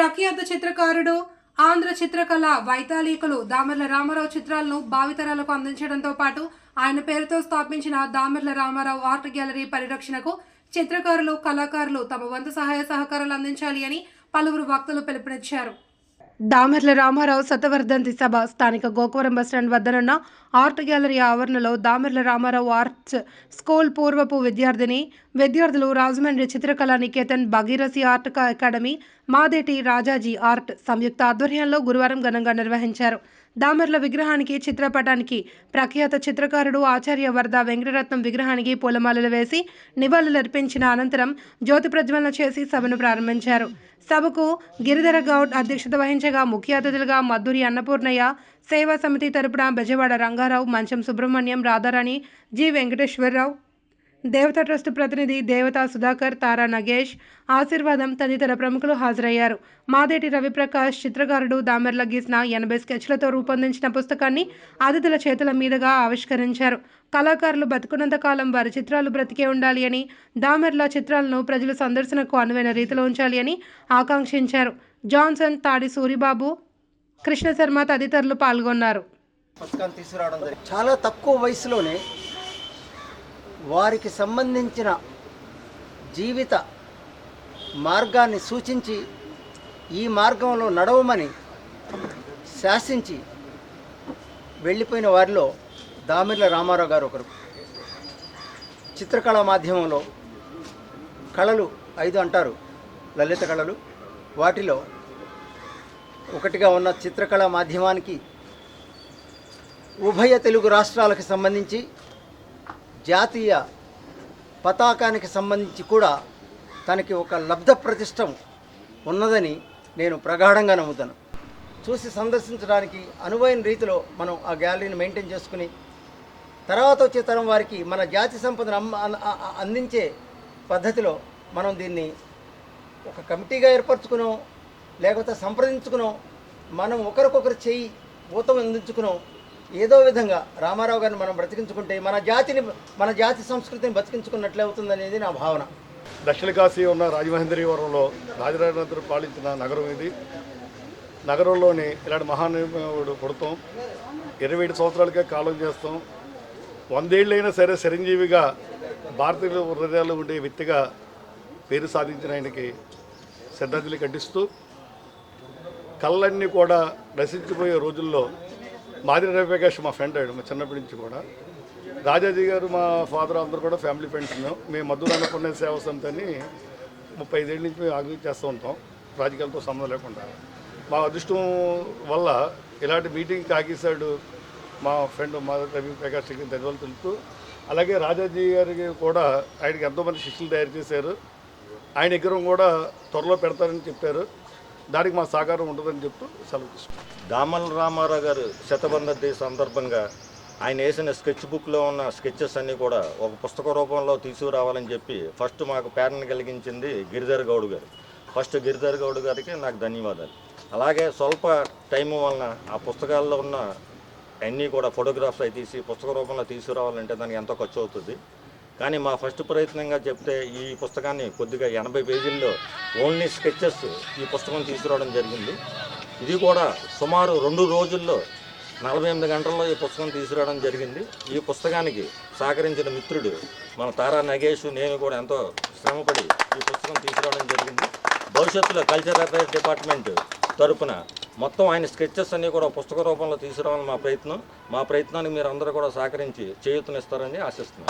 ప్రఖ్యాత చిత్రకారుడు ఆంధ్ర చిత్రకళ వైతాళికులు దామర్ల రామారావు చిత్రాలను భావితరాలకు అందించడంతో పాటు ఆయన పేరుతో స్థాపించిన దామర్ల రామారావు ఆర్ట్ గ్యాలరీ పరిరక్షణకు చిత్రకారులు కళాకారులు తమ వంతు సహాయ సహకారాలు అందించాలి అని పలువురు వక్తలు పిలుపునిచ్చారు. దామెర్ల రామారావు శతవర్ధంతి సభ స్థానిక గోకవరం బస్టాండ్ వద్దనున్న ఆర్ట్ గ్యాలరీ ఆవరణలో దామెర్ల రామారావు ఆర్ట్స్ స్కూల్ పూర్వపు విద్యార్థిని విద్యార్థులు Rajahmundry Chitrakala Niketan Bhagirathi art academy Madeti Rajaji art సంయుక్త ఆధ్వర్యంలో గురువారం ఘనంగా నిర్వహించారు. దామర్ల విగ్రహానికి చిత్రపటానికి ప్రఖ్యాత చిత్రకారుడు ఆచార్య వరద వెంకటరత్నం విగ్రహానికి పూలమాలలు వేసి నివాళులర్పించిన అనంతరం జ్యోతి ప్రజ్వలన చేసి సభను ప్రారంభించారు. సభకు గిరిధర గౌడ్ అధ్యక్షత వహించగా ముఖ్య అతిథులుగా మధురి అన్నపూర్ణయ్య సేవా సమితి తరపున బెజవాడ రంగారావు మంచం సుబ్రహ్మణ్యం రాధారాణి జి వెంకటేశ్వరరావు దేవతా ట్రస్ట్ ప్రతినిధి దేవతా సుధాకర్ తారా నగేష్ ఆశీర్వాదం తదితర ప్రముఖులు హాజరయ్యారు. మాదేటి రవిప్రకాష్ చిత్రకారుడు దామెర్ల గీసిన ఎనభై స్కెచ్లతో రూపొందించిన పుస్తకాన్ని అతిథుల చేతుల మీదుగా ఆవిష్కరించారు. కళాకారులు బతుకున్నంత కాలం వారి చిత్రాలు బ్రతికే ఉండాలి అని దామెర్ల చిత్రాలను ప్రజలు సందర్శనకు అనువైన రీతిలో ఉంచాలి అని ఆకాంక్షించారు. జాన్సన్ తాడి సూరిబాబు కృష్ణ శర్మ తదితరులు పాల్గొన్నారు. పుస్తకాన్ని తీసుకురావడం జరిగింది. చాలా తక్కువ వయసులోనే వారికి సంబంధించిన జీవిత మార్గాన్ని సూచించి ఈ మార్గంలో నడవమని శాసించి వెళ్ళిపోయిన వారిలో దామిర్ల రామారావు గారు ఒకరు. చిత్రకళా మాధ్యమంలో కళలు ఐదు అంటారు. లలిత కళలు. వాటిలో ఒకటిగా ఉన్న చిత్రకళా మాధ్యమానికి ఉభయ తెలుగు రాష్ట్రాలకు సంబంధించి జాతీయ పతాకానికి సంబంధించి కూడా తనకి ఒక లబ్ధ ప్రతిష్టం ఉన్నదని నేను ప్రగాఢంగా నమ్ముతాను. చూసి సందర్శించడానికి అనువైన రీతిలో మనం ఆ గ్యాలరీని మెయింటైన్ చేసుకుని తర్వాత వచ్చే తరం వారికి మన జాతి సంపదను అమ్మ అందించే పద్ధతిలో మనం దీన్ని ఒక కమిటీగా ఏర్పరచుకునో లేకపోతే సంప్రదించుకునో మనం ఒకరికొకరు చేయి ఊతం అందించుకునో ఏదో విధంగా రామారావు గారిని మనం బ్రతికించుకుంటే మన జాతిని మన జాతి సంస్కృతిని బతికించుకున్నట్లే అవుతుందనేది నా భావన. దక్షిణ కాశీ ఉన్న రాజమహేంద్రవరంలో రాజరాజేంద్రుడు పాలించిన నగరం ఇది. నగరంలోని ఇలాంటి మహానుభావుడు పుడతాం. ఇరవై ఏడు సంవత్సరాలకే కాలం చేస్తాం. వందేళ్ళైనా సరే చిరంజీవిగా భారతీయుల హృదయాలు ఉండే వ్యక్తిగా పేరు సాధించిన ఆయనకి శ్రద్ధాంజలి కట్టిస్తూ కళ్ళన్నీ కూడా నశించిపోయే రోజుల్లో మాదిరి రవిప్రకాష్ మా ఫ్రెండ్ అయ్యాడు మా చిన్నప్పటి నుంచి కూడా. రాజాజీ గారు మా ఫాదర్ అందరూ కూడా ఫ్యామిలీ ఫ్రెండ్స్ మేము. మేము మధుర అన్నపూర్ణ సేవ సమితి అని ముప్పై ఐదేళ్ళ నుంచి మేము ఆగ్రహం చేస్తూ ఉంటాం రాజకీయాలతో సంబంధం లేకుండా. మా అదృష్టం వల్ల ఇలాంటి మీటింగ్ కాకేశాడు మా ఫ్రెండ్ మా రవి ప్రకాష్కి ధన్యవాదాలు తెలుపుతూ అలాగే రాజాజీ గారికి కూడా ఆయనకి ఎంతోమంది శిష్యులు తయారు చేశారు. ఆయన విగ్రహం కూడా త్వరలో పెడతారని చెప్పారు. దానికి మా సహకారం ఉంటుందని చెప్తూ సెలవు తీసుకున్నాం. దామల రామారావు గారు శతబంధి సందర్భంగా ఆయన వేసిన స్కెచ్ బుక్లో ఉన్న స్కెచెస్ అన్నీ కూడా ఒక పుస్తక రూపంలో తీసుకురావాలని చెప్పి ఫస్ట్ మాకు ప్రేరణ కలిగించింది గిరిధర్ గౌడ్ గారు. ఫస్ట్ గిరిధర్ గౌడ్ గారికి నాకు ధన్యవాదాలు. అలాగే స్వల్ప టైం వలన ఆ పుస్తకాల్లో ఉన్న అన్నీ కూడా ఫోటోగ్రాఫ్స్ అవి తీసి పుస్తక రూపంలో తీసుకురావాలంటే దానికి ఎంతో ఖర్చు అవుతుంది. కానీ మా ఫస్ట్ ప్రయత్నంగా చెప్తే ఈ పుస్తకాన్ని కొద్దిగా ఎనభై పేజీల్లో ఓన్లీ స్కెచెస్ ఈ పుస్తకం తీసుకురావడం జరిగింది. ఇది కూడా సుమారు రెండు రోజుల్లో నలభై ఎనిమిది గంటల్లో ఈ పుస్తకం తీసుకురావడం జరిగింది. ఈ పుస్తకానికి సహకరించిన మిత్రుడు మన తారా నగేష్ నేను కూడా ఎంతో శ్రమపడి ఈ పుస్తకం తీసుకురావడం జరిగింది. భవిష్యత్తులో కల్చరల్ అఫైర్స్ డిపార్ట్మెంట్ తరపున మొత్తం ఆయన స్కెచెస్ అన్నీ కూడా పుస్తక రూపంలో తీసుకురావాలని మా ప్రయత్నం. మా ప్రయత్నానికి మీరు అందరూ కూడా సహకరించి చేయూతనిస్తారని ఆశిస్తున్నాను